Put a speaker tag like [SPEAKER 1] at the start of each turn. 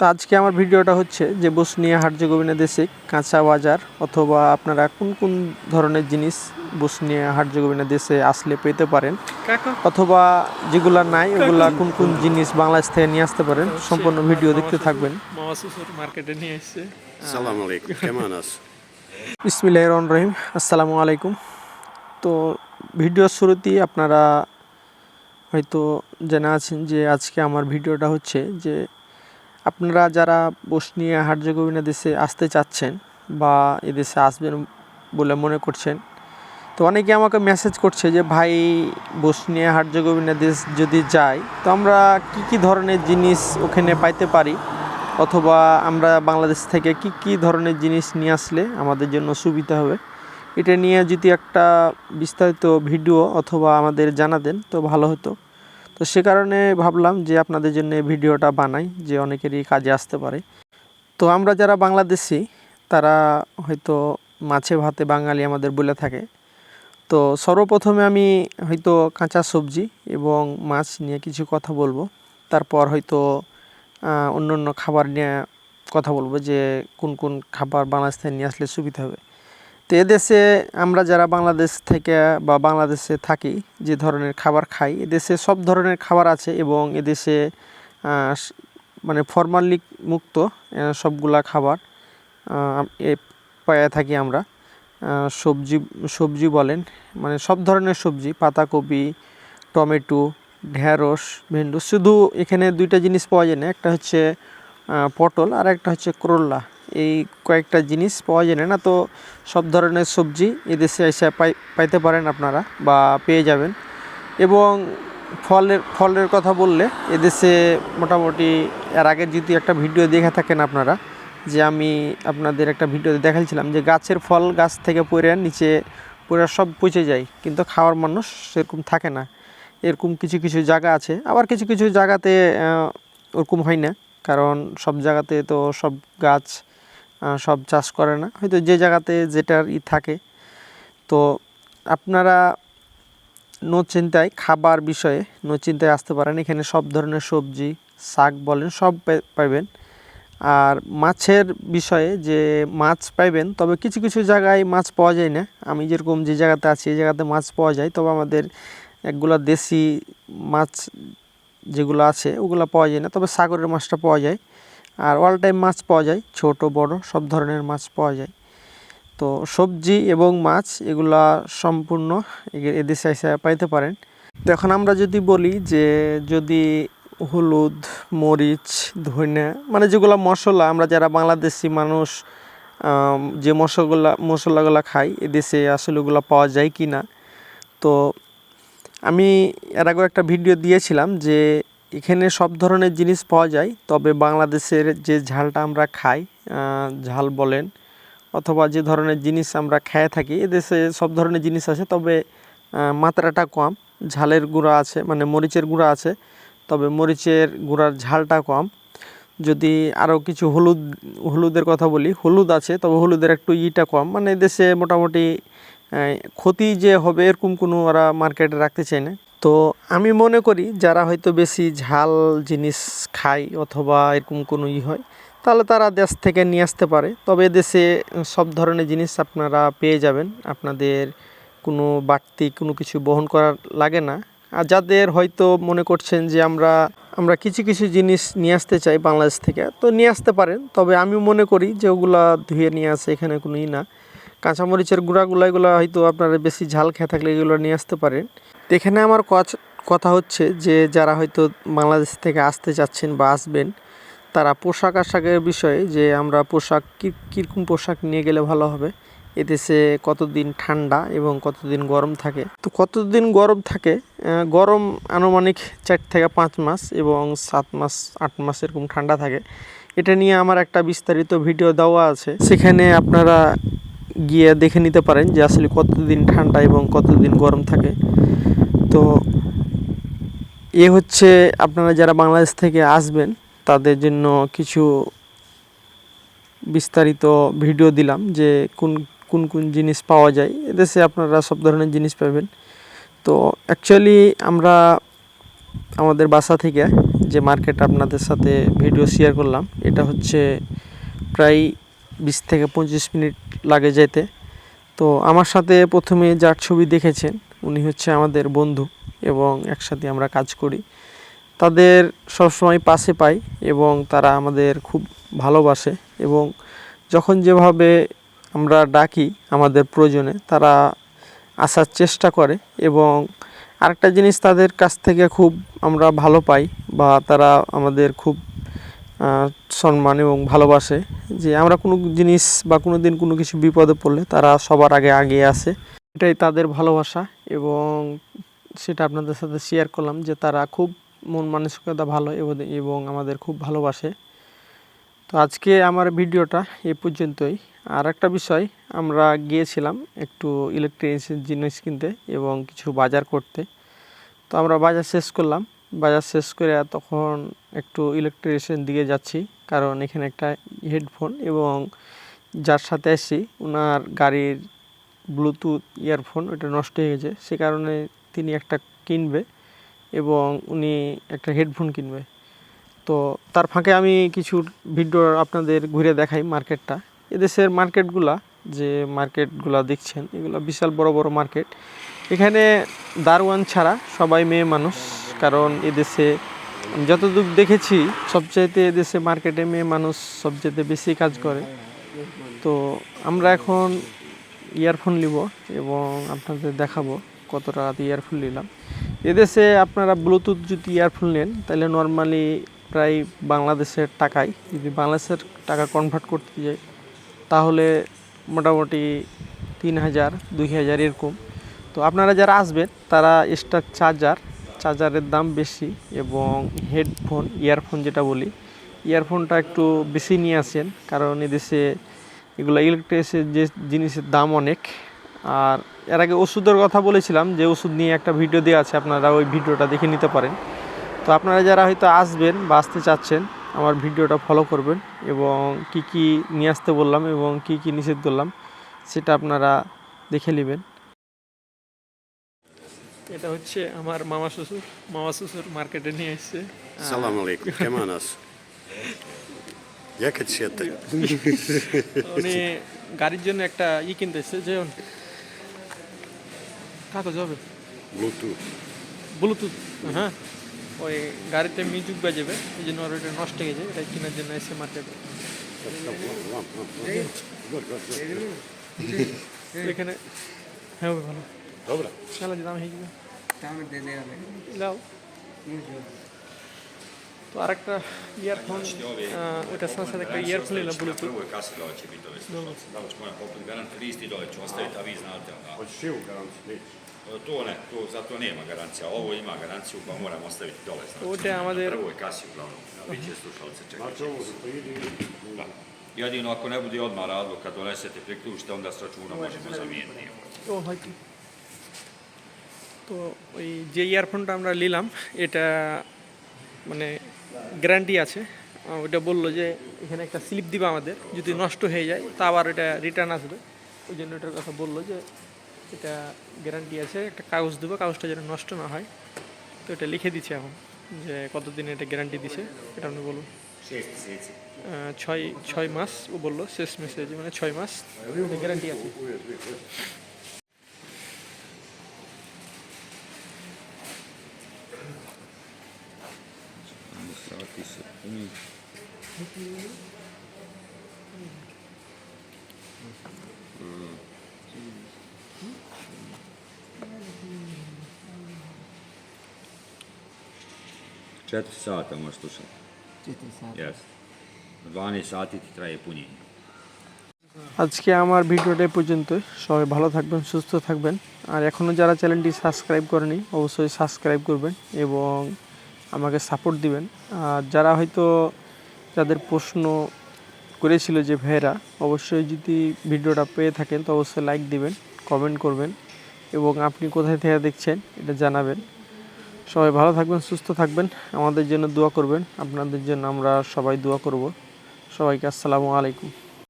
[SPEAKER 1] তো আজকে আমার ভিডিওটা হচ্ছে যে বসনিয়া হার্জেগোভিনা দেশে কাঁচা বাজার অথবা আপনারা কোন কোন ধরনের জিনিস বসনিয়া হার্জেগোভিনা দেশে আসলে পেতে পারেন অথবা যেগুলা নাই ওগুলা কোন কোন জিনিস বাংলাদেশ থেকে নিয়ে আসতে পারেন সম্পূর্ণ ভিডিও দেখতে থাকবেন।
[SPEAKER 2] মার্কেটে নিয়ে
[SPEAKER 3] আলাইকুম কেমন আছো?
[SPEAKER 1] রহমান রহিম আসসালামু আলাইকুম। তো ভিডিওর শুরুতেই আপনারা হয়তো জানা আছেন যে আজকে আমার ভিডিওটা হচ্ছে যে আপনারা যারা বসনিয়া হার্জেগোভিনা দেশে আসতে চাচ্ছেন বা এদেশে আসবেন বলে মনে করছেন, তো অনেকে আমাকে মেসেজ করছে যে, ভাই বসনিয়া হার্জেগোভিনা দেশ যদি যাই, তো আমরা কি কি ধরনের জিনিস ওখানে পাইতে পারি? অথবা আমরা বাংলাদেশ থেকে কি কি ধরনের জিনিস নিয়ে আসলে আমাদের জন্য সুবিধা হবে? এটা নিয়ে যদি একটা বিস্তারিত ভিডিও অথবা আমাদের জানাতেন, তো ভালো হতো। তো সে কারণে ভাবলাম যে আপনাদের জন্য ভিডিওটা বানাই, যে অনেকেরই কাজে আসতে পারে। তো আমরা যারা বাংলাদেশি, তারা হয়তো মাছে ভাতে বাঙালি আমাদের বলে থাকে। তো সর্বপ্রথমে আমি হয়তো কাঁচা সবজি এবং মাছ নিয়ে কিছু কথা বলব। তারপর হয়তো অন্য অন্য খাবার নিয়ে কথা বলব যে কোন কোন খাবার বাংলাদেশ থেকে নিয়ে আসলে সুবিধা হবে। তো এদেশে আমরা যারা বাংলাদেশ থেকে বা বাংলাদেশে থাকি, যে ধরনের খাবার খাই, এদেশে সব ধরনের খাবার আছে এবং এদেশে মানে ফরমালিক মুক্ত সবগুলা খাবার এ পায়ে থাকি আমরা। সবজি সবজি বলেন মানে সব ধরনের সবজি, পাতাকপি, টমেটো, ঢেঁড়স, ভেন্ডু, শুধু এখানে দুইটা জিনিস পাওয়া যায় না, একটা হচ্ছে পটল আর একটা হচ্ছে করল্লা এই কয়েকটা জিনিস পাওয়া যায় না তো সব ধরনের সবজি এদেশে এসে পাই, পাইতে পারেন আপনারা বা পেয়ে যাবেন। এবং ফলের ফলের কথা বললে এদেশে মোটামুটি এর আগে যদি একটা ভিডিও দেখে থাকেন আপনারা, যে আমি আপনাদের একটা ভিডিওতে দেখাচ্ছিলাম যে গাছের ফল গাছ থেকে পড়ে নিচে পড়ে সব পচে যায়, কিন্তু খাওয়ার মানুষ সেরকম থাকে না। এরকম কিছু কিছু জায়গা আছে, আবার কিছু কিছু জায়গাতে ওরকম হয় না, কারণ সব জায়গাতে তো সব গাছ সব চাষ করে না। হয়তো যে জায়গাতে যেটার ই থাকে। তো আপনারা নো চিন্তায় খাবার বিষয়ে নো চিন্তায় আসতে পারেন। এখানে সব ধরনের সবজি, শাক বলেন, সব পাবেন আর মাছের বিষয়ে যে মাছ পাইবেন, তবে কিছু কিছু জায়গায় মাছ পাওয়া যায় না। আমি যেরকম যে জায়গাতে আছি, এই জায়গাতে মাছ পাওয়া যায়। তবে আমাদের একগুলা দেশি মাছ যেগুলো আছে, ওগুলো পাওয়া যায় না। তবে সাগরের মাছটা পাওয়া যায়। আর অল টাইম মাছ পাওয়া যায়, ছোট, বড়, সব ধরনের মাছ পাওয়া যায়। তো সবজি এবং মাছ এগুলা সম্পূর্ণ এদের এসে পাইতে পারেন। তো এখন আমরা যদি বলি যে, যদি হলুদ, মরিচ, ধনে মানে যেগুলো মশলা, আমরা যারা বাংলাদেশি মানুষ যে মশলাগুলা মশলাগুলো খাই এদেশে আসলে ওগুলো পাওয়া যায় কি না তো আমি এর আগেও একটা ভিডিও দিয়েছিলাম যে এখানে সব ধরনের জিনিস পাওয়া যায়, তবে বাংলাদেশের যে ঝালটা আমরা খাই ঝাল বলেন, অথবা যে ধরনের জিনিস আমরা খেয়ে থাকি, এদেশে সব ধরনের জিনিস আছে, তবে মাত্রাটা কম। ঝালের গুঁড়া আছে মানে মরিচের গুঁড়া আছে, তবে মরিচের গুঁড়ার ঝালটা কম। যদি আরও কিছু হলুদ, হলুদের কথা বলি, হলুদ আছে, তবে হলুদের একটু ইটা কম। মানে দেশে মোটামুটি ক্ষতি যে হবে, এরকম কোনো ওরা মার্কেটে রাখতে চায় না। তো আমি মনে করি যারা হয়তো বেশি ঝাল জিনিস খায় অথবা এরকম কোনো ই হয়, তাহলে তারা দেশ থেকে নিয়ে আসতে পারে। তবে দেশে সব ধরনের জিনিস আপনারা পেয়ে যাবেন। আপনাদের কোনো বাড়তি কোনো কিছু বহন করা লাগে না। আর যাদের হয়তো মনে করছেন যে আমরা আমরা কিছু কিছু জিনিস নিয়ে আসতে চাই বাংলাদেশ থেকে, তো নিয়ে আসতে পারেন। তবে আমি মনে করি যে ওগুলা ধুয়ে নিয়ে আসে এখানে কোনো ই না। কাঁচামরিচের গুঁড়াগুলো, এগুলো হয়তো আপনারা বেশি ঝাল খেয়ে থাকলে এগুলো নিয়ে আসতে পারেন। তো এখানে আমার কথা হচ্ছে যে যারা হয়তো বাংলাদেশ থেকে আসতে চাচ্ছেন বা আসবেন, তারা পোশাক আশাকের বিষয়ে যে আমরা পোশাক কী, কীরকম পোশাক নিয়ে গেলে ভালো হবে, এদেশে কতদিন ঠান্ডা এবং কতদিন গরম থাকে? তো কতদিন গরম থাকে? গরম আনুমানিক চার থেকে পাঁচ মাস এবং সাত মাস, আট মাস এরকম ঠান্ডা থাকে। এটা নিয়ে আমার একটা বিস্তারিত ভিডিও দেওয়া আছে। সেখানে আপনারা গিয়ে দেখে নিতে পারেন যে আসলে কতদিন ঠান্ডা এবং কতদিন গরম থাকে। তো এ হচ্ছে আপনারা যারা বাংলাদেশ থেকে আসবেন, তাদের জন্য কিছু বিস্তারিত ভিডিও দিলাম যে কোন কোন কোন জিনিস পাওয়া যায়। এদেশে আপনারা সব ধরনের জিনিস পাবেন। তো অ্যাকচুয়ালি আমরা আমাদের বাসা থেকে যে মার্কেট আপনাদের সাথে ভিডিও শেয়ার করলাম, এটা হচ্ছে প্রায় বিশ থেকে পঁচিশ মিনিট লাগে যেতে তো আমার সাথে প্রথমে যার ছবি দেখেছেন উনি হচ্ছে আমাদের বন্ধু এবং একসাথে আমরা কাজ করি। তাদের সবসময় পাশে পাই এবং তারা আমাদের খুব ভালোবাসে এবং যখন যেভাবে আমরা ডাকি আমাদের প্রয়োজনে, তারা আসার চেষ্টা করে এবং আরেকটা জিনিস তাদের কাছ থেকে খুব আমরা ভালো পাই বা তারা আমাদের খুব সম্মান এবং ভালোবাসে যে আমরা কোনো জিনিস বা কোনো দিন কোনো কিছু বিপদে পড়লে তারা সবার আগে আগে আসে। এটাই তাদের ভালোবাসা এবং সেটা আপনাদের সাথে শেয়ার করলাম যে তারা খুব মন মানসিকতা ভালো এবং আমাদের খুব ভালোবাসে। তো আজকে আমার ভিডিওটা এ পর্যন্তই। আর একটা বিষয়, আমরা গিয়েছিলাম একটু ইলেকট্রনিক্স জিনিস কিনতে এবং কিছু বাজার করতে। তো আমরা বাজার শেষ করলাম। বাজার শেষ করে তখন একটু ইলেকট্রিশিয়ান দিকে যাচ্ছি, কারণ এখানে একটা হেডফোন এবং যার সাথে আসছি ওনার গাড়ির ব্লুটুথ ইয়ারফোন ওটা নষ্ট হয়ে গেছে। সে কারণে তিনি একটা কিনবে এবং উনি একটা হেডফোন কিনবে। তো তার ফাঁকে আমি কিছু ভিডিও আপনাদের ঘুরে দেখাই মার্কেটটা এদেশের মার্কেটগুলা যে মার্কেটগুলা দেখছেন, এগুলো বিশাল বড় বড় মার্কেট এখানে দারোয়ান ছাড়া সবাই মেয়ে মানুষ, কারণ এদেশে যতদূর দেখেছি, সবচাইতে এদেশে মার্কেটে মেয়ে মানুষ সবচাইতে বেশি কাজ করে। তো আমরা এখন ইয়ারফোন নিব এবং আপনাদের দেখাবো কত টাকাতে ইয়ারফোন নিলাম। এদেশে আপনারা ব্লুটুথ যদি ইয়ারফোন নেন, তাহলে নর্মালি প্রায় বাংলাদেশের টাকায়, যদি বাংলাদেশের টাকা কনভার্ট করতে যাই, তাহলে মোটামুটি তিন হাজার, দুই হাজার এরকম। তো আপনারা যারা আসবেন, তারা এক্সট্রা চার্জার চার্জারের দাম বেশি এবং হেডফোন ইয়ারফোন যেটা বলি ইয়ারফোনটা একটু বেশি নিয়ে আসেন, কারণ এদেশে এগুলো ইলেকট্রিক্সের যে জিনিসের দাম অনেক আর এর আগে ওষুধের কথা বলেছিলাম যে ওষুধ নিয়ে একটা ভিডিও দেওয়া আছে আপনারা ওই ভিডিওটা দেখে নিতে পারেন তো আপনারা যারা হয়তো আসবেন বা আসতে চাচ্ছেন আমার ভিডিওটা ফলো করবেন এবং কি কি নিয়ে আসতে বললাম এবং কি কি নিষেধ করলাম সেটা আপনারা দেখে নেবেন
[SPEAKER 2] এটা হচ্ছে আমার মামা শ্বশুর মামা শ্বশুর মার্কেটে নিয়ে এসছে
[SPEAKER 3] Salam alaikum. Kemanas. Jak ćete?
[SPEAKER 2] উনি গাড়ির জন্য একটা ই কিনতে এসছে যে কাগজ হবে।
[SPEAKER 3] Bluetooth.
[SPEAKER 2] ব্লুটুথ হ্যাঁ। ওই গাড়িতে মিউজিক বাজাবে এই জন্য ওইটা নষ্ট হয়ে গেছে এটা কেনার জন্য এসে মার্কেটে এখানে হ্যাঁ ভালো। চালা দাম হয়ে যাবে? যাও তো আরেকটা ইয়ারফোন ওটার সাথে সাথে একটা ইয়ারফোন নিলাম Bluetooth
[SPEAKER 4] Prvoj kasi da li će biti ove slušalice. Da li ćemo ja poput garant list i dole ću ostaviti, a vi znate. A,
[SPEAKER 3] Hoćeš i u garanciju?
[SPEAKER 4] to ne, to, za to nema garancija. Ovo ima garanciju pa moram ostaviti dole. Znači,
[SPEAKER 2] ওটা আমাদের
[SPEAKER 4] na prvoj kasi uglavnom. Na bit će slušalice čekat
[SPEAKER 3] Znači
[SPEAKER 4] će.
[SPEAKER 3] ovo za to ide
[SPEAKER 4] Da. Jedino ako ne bude odmah radilo kad donesete priključite, onda s računa možemo zamijeniti.
[SPEAKER 2] ও হয়তো তো ওই যে ইয়ারফোনটা আমরা নিলাম এটা মানে গ্যারান্টি আছে। ওটা বলল যে, এখানে একটা স্লিপ দিবে আমাদের। যদি নষ্ট হয়ে যায়, তা আবার এটা রিটার্ন আসবে। ওই জন্য এটার কথা বলল যে, এটা গ্যারান্টি আছে, একটা কাগজ দেবো, কাগজটা যেন নষ্ট না হয়। তো এটা লিখে দিচ্ছে এখন, যে কতদিন এটা গ্যারান্টি দিছে, এটা আপনি বলুন। ছয় ছয় মাস, ও বলল, শেষ মেসেজ মানে ছয় মাস গ্যারান্টি আছে।
[SPEAKER 4] Četiri sata možeš slušati.
[SPEAKER 5] Četiri sata.
[SPEAKER 4] Yes. 12 sati ti traje punjenje.
[SPEAKER 1] আজকে আমার ভিডিওটা পর্যন্ত সবাই ভালো থাকবেন সুস্থ থাকবেন আর এখনও যারা চ্যানেলটি সাবস্ক্রাইব করেনি অবশ্যই সাবস্ক্রাইব করবেন এবং আমাকে সাপোর্ট দিবেন। আর যারা হয়তো যাদের প্রশ্ন করেছিল যে, ভাইয়েরা, অবশ্যই যদি ভিডিওটা পেয়ে থাকেন, তো অবশ্যই লাইক দিবেন কমেন্ট করবেন এবং আপনি কোথায় থেকে দেখছেন, এটা জানাবেন। সবাই ভালো থাকবেন, সুস্থ থাকবেন, আমাদের জন্য দোয়া করবেন। আপনাদের জন্য আমরা সবাই দোয়া করব। সবাইকে আসসালামু আলাইকুম।